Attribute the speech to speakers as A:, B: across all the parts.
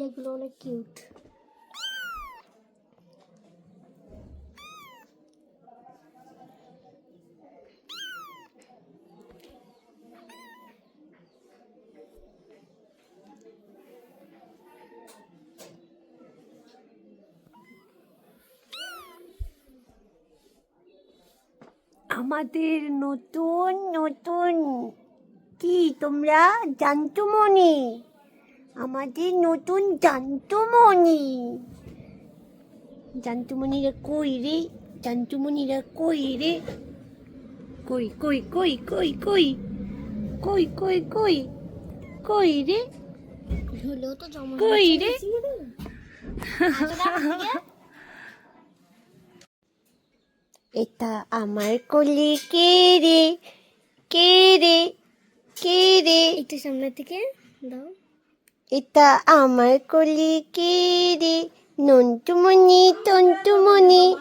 A: বিড়ালগুলো অনেক কিউট
B: আমাদের নতুন নতুন। কি তোমরা? জানতো মনি। আমাদের নতুন জানতুমণি। জানতুমণিরা কই রে? জানতুমণিরা কই রে? কই কই কই কই কই কই কই কই কই রে?
A: হলেও তো জমা
B: কই রে? এটা আমার কোলে কে রে? কে রে? কে রে?
A: একটু সামনে থেকে দাও।
B: এটা আমার কোলে কে রে। নন্টুমণি তন্টুমণি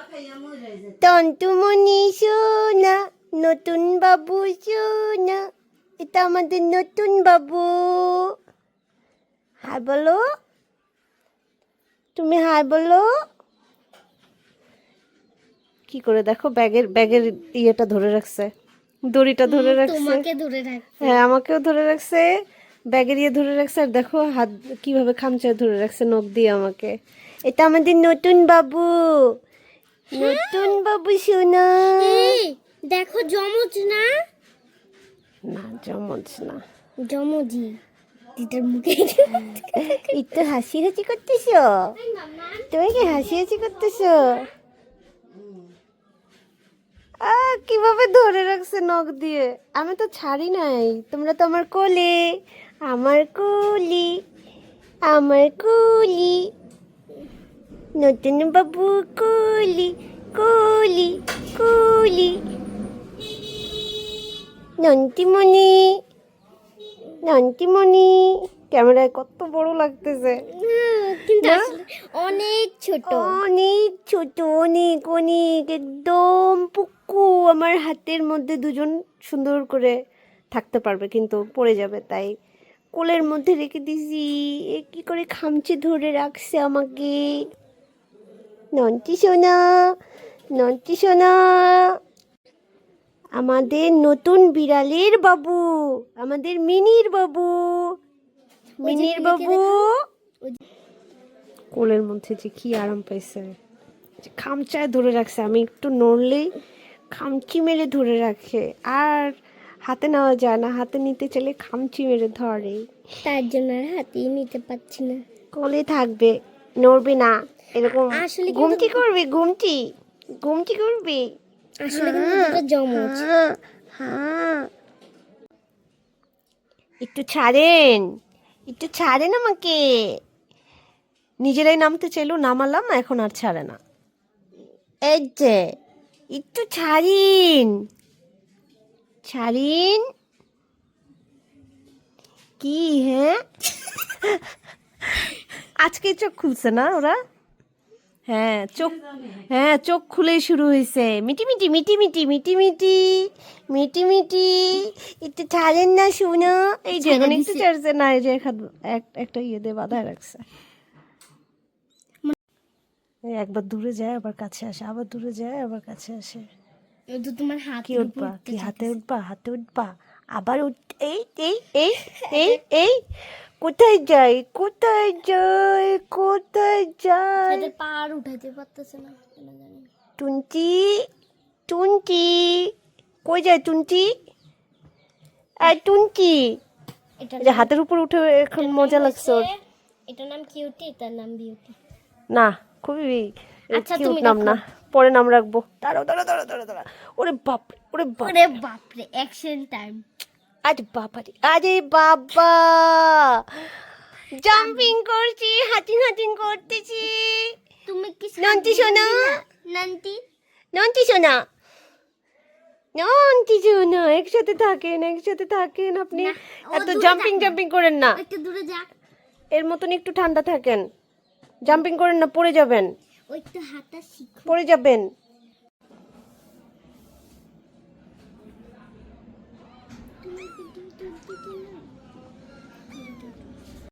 B: তন্টুমণি সোনা নতুন বাবু সোনা। এটা আমাদের নতুন বাবু। হাই বলো। তুমি হাই বলো। কি করে দেখো ব্যাগের ব্যাগের ইয়েটা ধরে রাখছে। দড়িটা ধরে রাখছে। হ্যাঁ আমাকেও ধরে রাখছে। ব্যাগের ইয়ে ধরে রাখছে আর দেখো হাত কীভাবে খামচা ধরে রাখছে নখ দিয়ে আমাকে। এটা আমাদের নতুন বাবু। নতুন বাবু সোনা।
A: দেখো জমজ না?
B: না জমজ না।
A: জমজি দিদার মুখে
B: একটু হাসি হাসি করতেছো? তুমি কি হাসি হাসি করতেছো? কীভাবে ধরে রাখছে নখ দিয়ে? আমি তো ছাড়ি নাই তোমরা তো আমার কোলে। আমার কুলি আমার কুলি। নতুন বাবু কুলি কুলি কুলি। নন্টিমণি নন্টিমণি ক্যামেরায় কত বড় লাগতেছে।
A: কিন্তু অনেক ছোট।
B: অনেক ছোট অনেক অনেক একদম পুকু। আমার হাতের মধ্যে দুজন সুন্দর করে থাকতে পারবে কিন্তু পড়ে যাবে তাই কোলের মধ্যে রেখে দিছি। এ কি করে খামচে ধরে রাখছে আমাকে? নন্টি সোনা নন্টি সোনা। আমাদের নতুন বিড়ালের বাবু আমাদের মিনির বাবু। মিনির বাবু। কোলের মধ্যে যে কি আরাম পাইছে। খামচায় ধরে রাখছে। আমি একটু নড়লেই খামচি মেরে ধরে রাখে। আর হাতে নেওয়া যায় না হাতে নিতে চাইলে খামচি মেরে ধরে।
A: তার জন্য আর হাতেই নিতে পারছি না।
B: কোলে থাকবে নড়বে না এরকম
A: আসলে কিন্তু-
B: ঘুমটি করবে ঘুমটি ঘুমটি করবে।
A: আসলে কিন্তু দুটো জমজ
B: হ্যাঁ হ্যাঁ। একটু ছাড়েন একটু ছাড়েন আমাকে। নিজেরাই নামতে চাইলো নামালাম এখন আর ছাড়ে না। এই যে একটু ছাড়িন। ছাড়িন কি হ্যাঁ? আজকে চোখ খুলছে না ওরা? হ্যাঁ চোখ হ্যাঁ চোখ খুলে শুরু হয়েছে মিটি মিটি মিটি মিটি মিটি মিটি মিটি মিটি। একটু ছাড়েন না শুনো। এই যে এখন একটু ছাড়ছে না এই যে এক- এক- একটা ইয়ে দিয়ে বাধায় রাখছে। একবার দূরে যায় আবার কাছে আসে আবার দূরে যায় আবার কাছে আসে।
A: তো তোমার হাত
B: কি উঠবা? কি হাতে উঠবা? হাতে উঠবা? আবার এই এই এই এই এই। কোথায় যাই? কোথায় যাই? কোথায় যাই?
A: পার উঠাইতে পারতেছে না
B: টুনটি টুনটি। কই যায় টুনটি? এই টুনটি।
A: এটা
B: হাতের উপর উঠে এখন মজা লাগছে ওর।
A: এটার নাম কিউটি এটার নাম বিউটি।
B: না খুবই
A: আচ্ছা, তুমি
B: নাম না। পরে নাম রাখব। দাঁড়াও দাঁড়াও দাঁড়াও দাঁড়াও দাঁড়াও। ওরে বাপ ওরে বাপ
A: ওরে বাপরে অ্যাকশন টাইম
B: আরে বাবা আরে বাবা। জাম্পিং করছি হাতিং হাতিং করতেছি।
A: তুমি কি
B: নন্টি সোনা।
A: নন্টি?
B: নন্টি সোনা। নন্টি সোনা একসাথে থাকেন একসাথে থাকেন আপনি। এত জাম্পিং জাম্পিং করেন না।
A: একটু দূরে যাক।
B: এর মতন একটু ঠান্ডা থাকেন। জাম্পিং করেন না পড়ে যাবেন।
A: ওই তো হাতটা শিখো।
B: পড়ে যাবেন।